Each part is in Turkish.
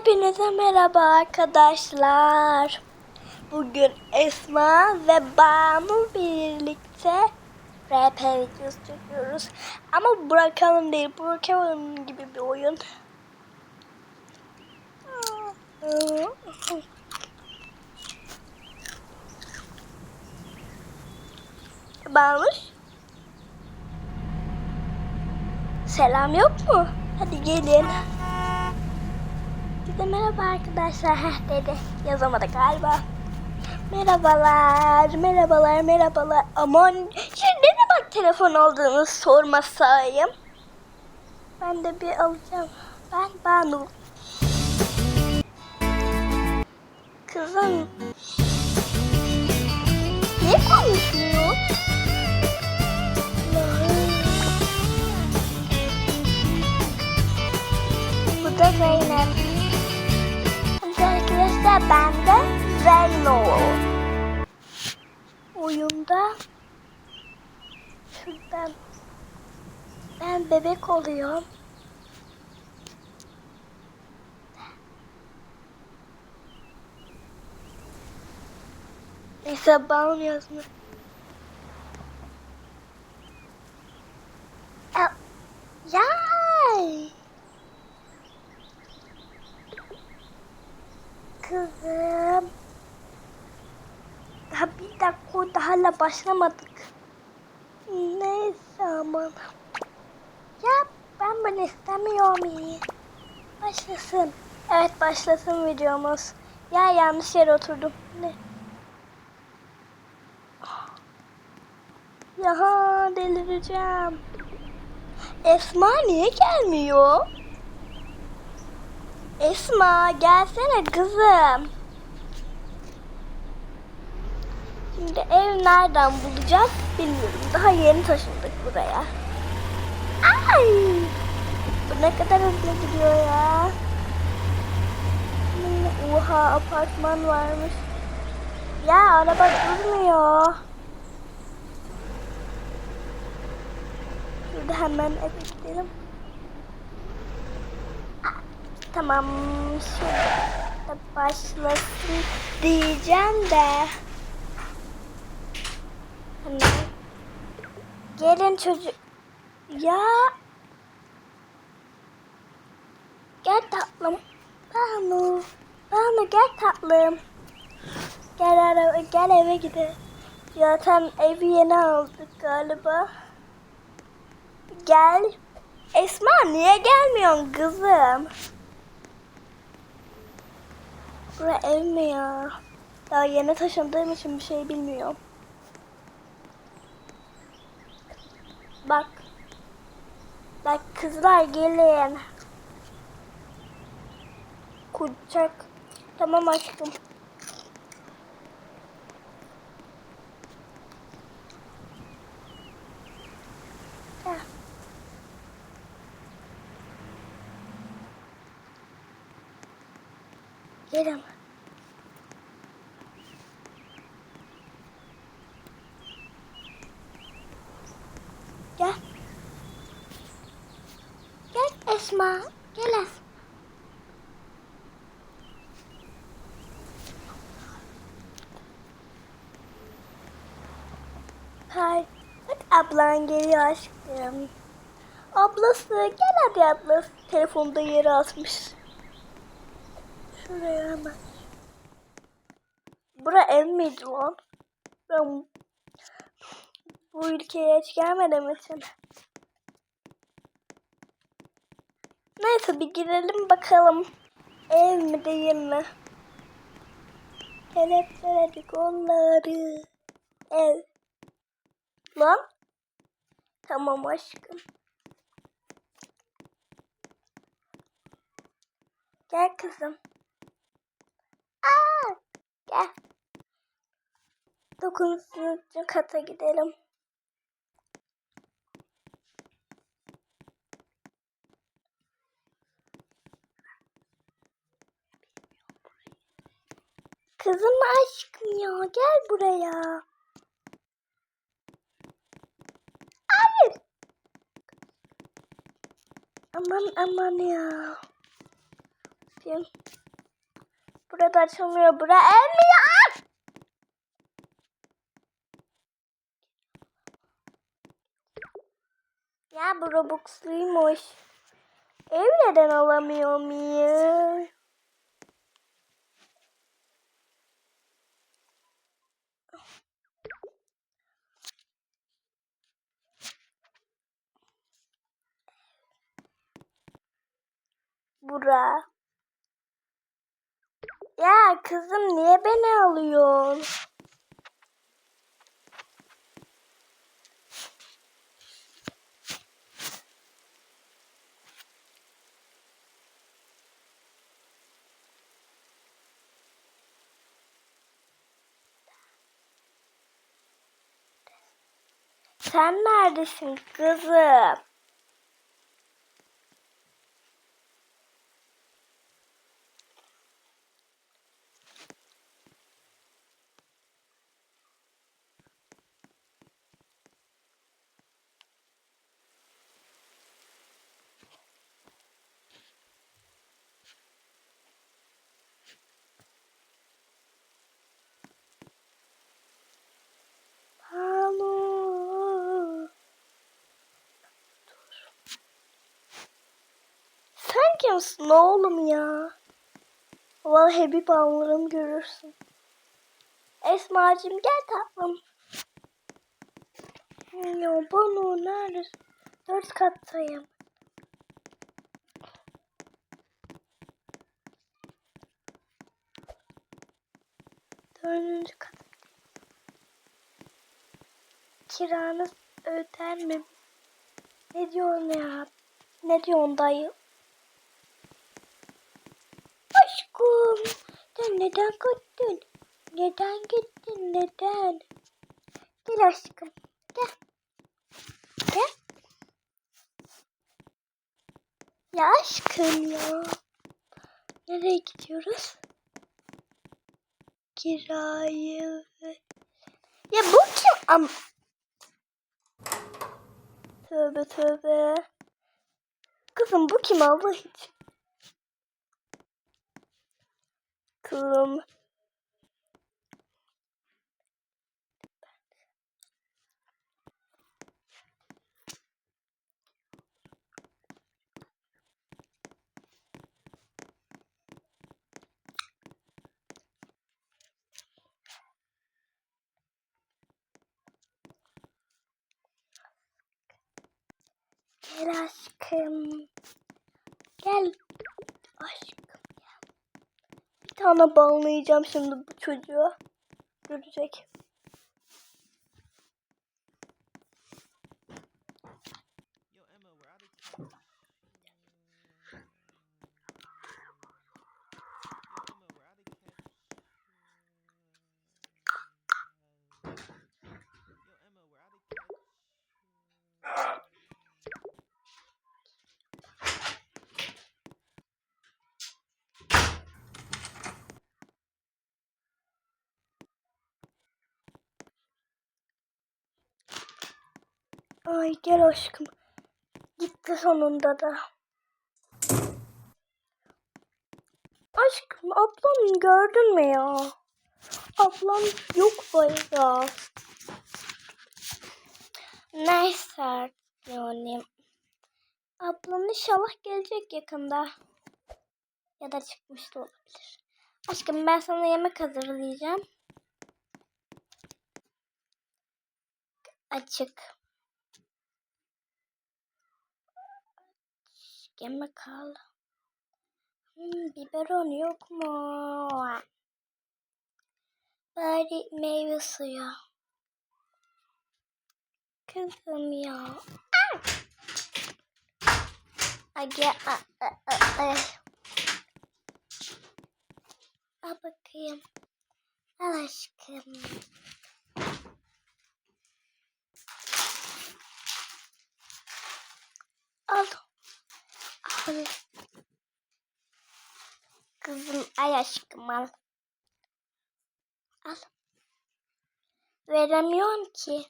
Hepinize merhaba arkadaşlar. Bugün Esma ve Banu birlikte RP videosu çekiyoruz. Ama bırakalım değil, bırakalım gibi bir oyun. Banuş. Selam yok mu? Hadi gelin. Size merhaba arkadaşlar. Heh dedi. Yazamadı galiba. Merhabalar, merhabalar, merhabalar. Aman şimdi ne bak telefon olduğunu sormasayım. Ben de bir alacağım. Ben Banu. Kızım. Ben de Zeyno. Oyunda şuradan ben bebek oluyorum. Neyse bana yazmış. Aa, Yay! Kızım. Daha bir la başlamadık. Neyse aman. Ya ben bunu istemiyorum iyi. Başlasın. Evet başlasın videomuz. Ya yanlış yere oturdum. Ne? Ya delireceğim. Esma niye gelmiyor? Esma gelsene kızım. Şimdi ev nereden bulacağız bilmiyorum. Daha yeni taşındık buraya. Ay! Bu ne kadar hızlı gidiyor ya. Oha apartman varmış. Ya araba durmuyor. Şurada hemen eve gidelim. Tamam şurada başlasın diyeceğim de. Gelin çocuk. Ya. Gel tatlım. Banu. Banu gel tatlım. Gel araba, gel eve gidelim. Zaten evi yeni aldık galiba. Gel. Esma niye gelmiyorsun kızım? Bura ev mi ya? Daha yeni taşındığım için bir şey bilmiyorum. Bak. Bak kızlar gelin. Kucak. Tamam aşkım. Gel. Gelin. Gel. Esma. Gel Esma. Hay. Bak ablan geliyor aşkım. Ablası gel hadi ablası. Telefonda yere asmış. Şuraya hemen. Bura ev miydi lan? Ben bu ülkeye hiç gelmediğim için. Neyse bir girelim bakalım. Ev mi değil mi? Kelepçeledi kolları. Ev. Lan. Tamam aşkım. Gel kızım. Aa, gel. Dokuzuncu kata gidelim. Kızım aşkım ya gel buraya. Hayır. Aman aman ya. Burada açılmıyor. Bura emmiyor. Ya bu Robux'luymuş. Ev neden alamıyor muyum? Bura. Ya kızım niye beni alıyorsun? Sen neredesin kızım? Sen kimsin oğlum ya? Vallahi bir bağlarım görürsün. Esma'cığım gel tatlım. Ya bana neredesin? Dört kattayım. Dördüncü kat. Kiranız öder mi? Ne diyorsun ya? Ne diyorsun dayı? Aşkım sen neden gittin? Neden gittin? Neden? Gel aşkım. Gel. Gel. Ya aşkım ya. Nereye gidiyoruz? Kirayı. Ya bu kim? Am tövbe tövbe. Kızım bu kim Allah için? Kızım. Gel aşkım. Gel. Aşkım tane bağlayacağım şimdi bu çocuğa. Görecek. Ay gel aşkım. Gitti sonunda da. Aşkım ablam gördün mü ya? Ablam yok bayağı. Neyse yani. Ablam inşallah gelecek yakında. Ya da çıkmış da olabilir. Aşkım ben sana yemek hazırlayacağım. Açık. Yemek al. Hmm, biberon yok mu? Bari meyve suyu. Kızım ya. Ay gel. Ay, ay, ay, ay. Al bakayım. Al aşkım. Al. Al. Kızım ay aşkım al. Al. Veremiyorum ki.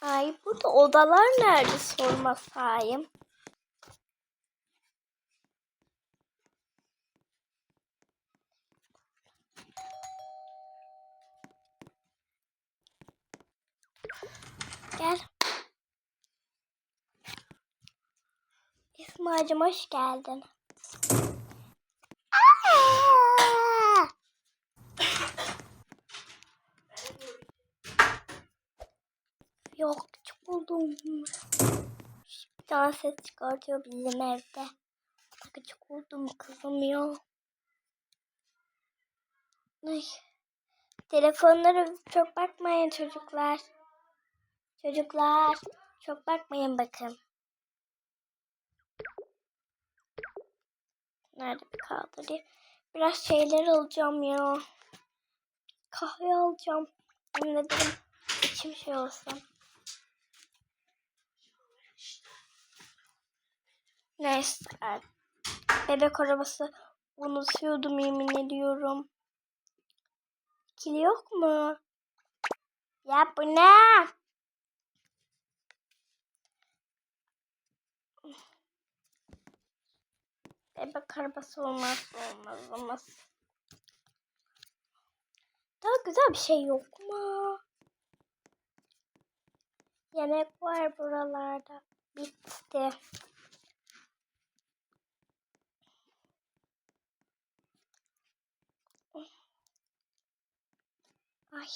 Ay burada odalar nerede sormasayım. Gel. İsmail'cim hoş geldin. Yok çok oldum. Bir tane ses çıkartıyor bizim evde. Gıcık oldum kızım ya. Ay. Telefonlara çok bakmayın çocuklar. Çocuklar çok bakmayın bakın. Nerede bir kaldı diye. Biraz şeyler alacağım ya. Kahve alacağım. Yemin ederim içim şey olsun. Neyse. Bebek arabası unutuyordum yemin ediyorum. Kili yok mu? Ya bu ne? Bebek arabası olmaz olmaz olmaz. Daha güzel bir şey yok mu? Yemek var buralarda. Bitti. Ay.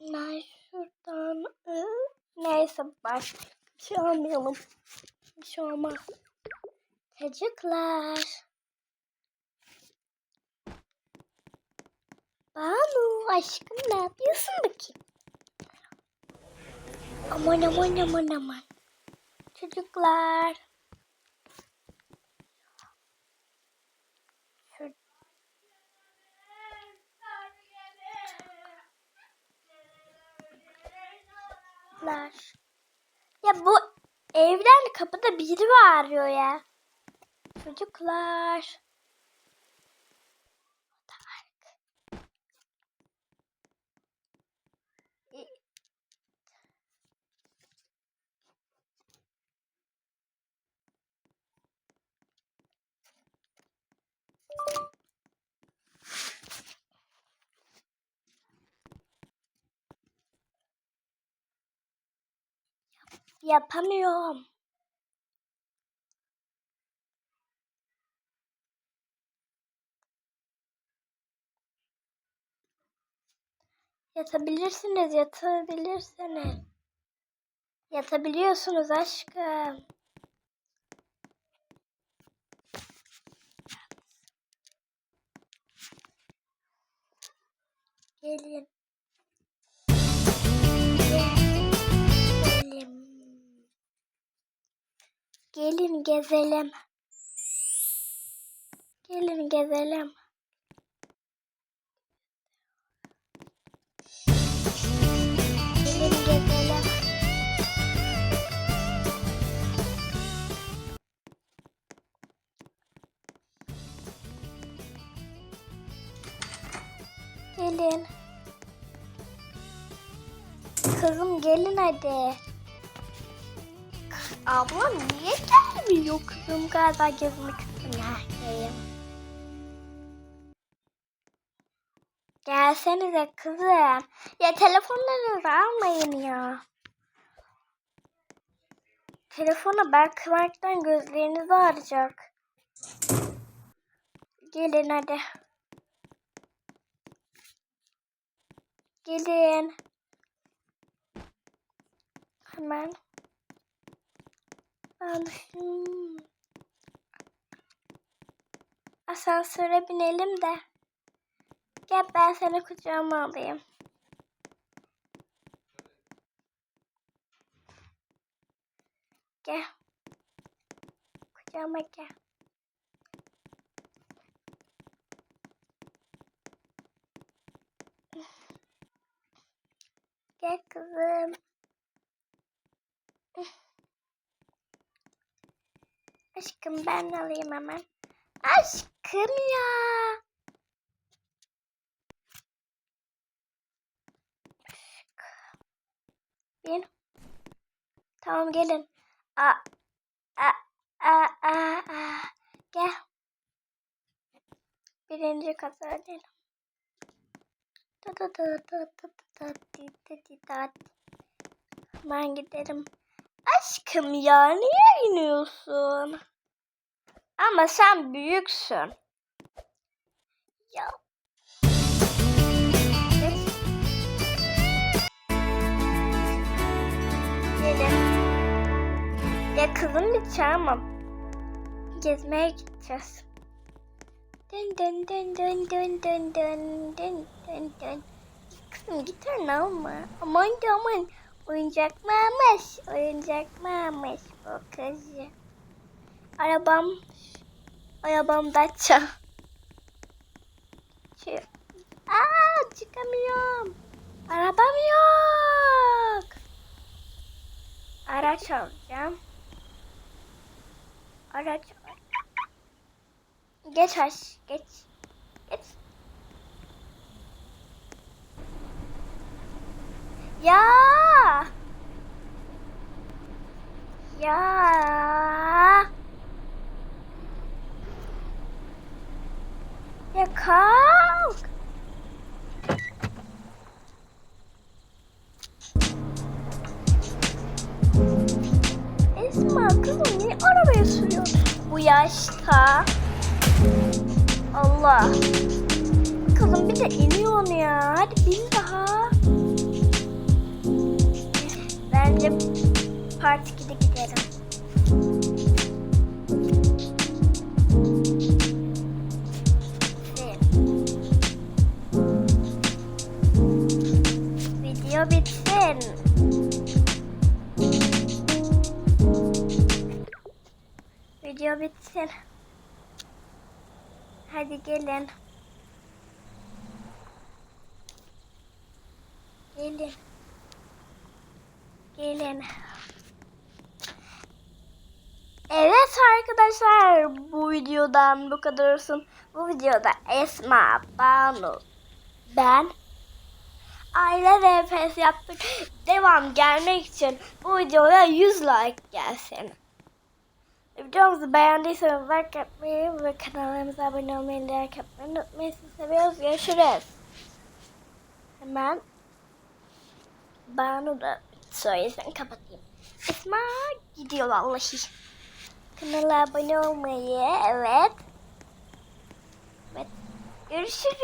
Ben şuradan... ı, Neyse başka bir şey almayalım. Bir şey olmaz. Çocuklar. Banu aşkım ne yapıyorsun bakayım? Aman aman aman aman. Çocuklar. Çocuklar. Ya bu evden kapıda biri bağırıyor ya. Çocuklar. Yapamıyorum. Yatabilirsiniz, yatabilirsiniz. Yatabiliyorsunuz aşkım. Gelin. Gelin. Gelin gezelim. Gelin gezelim. Gelin hadi. Abla niye gelmiyor kızım? Galiba gezmek istemiyor. Gelsenize kızım. Ya telefonlarınızı almayın ya. Telefona bakmaktan gözleriniz ağrıyacak. Gelin hadi. Gelin. Hemen. Hmm. Asansöre binelim de. Gel ben seni kucağıma alayım. Gel. Kucağıma gel. Gel kızım. Aşkım ben alayım hemen. Aşkım ya. Bin. Tamam gelin. A a a a a. Gel. Birinci kata gidelim. Da da da da da da da di di da. Hemen gidelim. Aşkım ya niye iniyorsun? Ama sen büyüksün. Ya. Ya kızım bir çağırmam. Gezmeye gideceğiz. Dön dön dön dön dön dön dön dön dön dön. Kızım gitar alma. Aman da aman. Oyuncak mamış. Oyuncak mamış bu kızı. Arabam. Arabam Dacia. Şu. Aa çıkamıyorum. Arabam yok. Araç alacağım. Araç Geç aş, geç. Geç. Ya. Ya. Ya kalk. Esma kızım niye arabaya sürüyorsun bu yaşta? Allah. Kızım bir de iniyorsun ya. Hadi bin daha. Bence part 2'de gidelim. Video bitsin. Video bitsin. Hadi gelin. Gelin. Gelin. Evet arkadaşlar bu videodan bu kadar olsun. Bu videoda Esma, Banu, ben aile RPS yaptık. Devam gelmek için bu videoya 100 like gelsin. Videomuzu beğendiyseniz like atmayı ve kanalımıza abone olmayı, like atmayı unutmayın. Sizi seviyoruz. Görüşürüz. Hemen Banu da söylesen kapatayım. Esma gidiyor vallahi. Kanala abone olmayı, evet. Evet. Görüşürüz.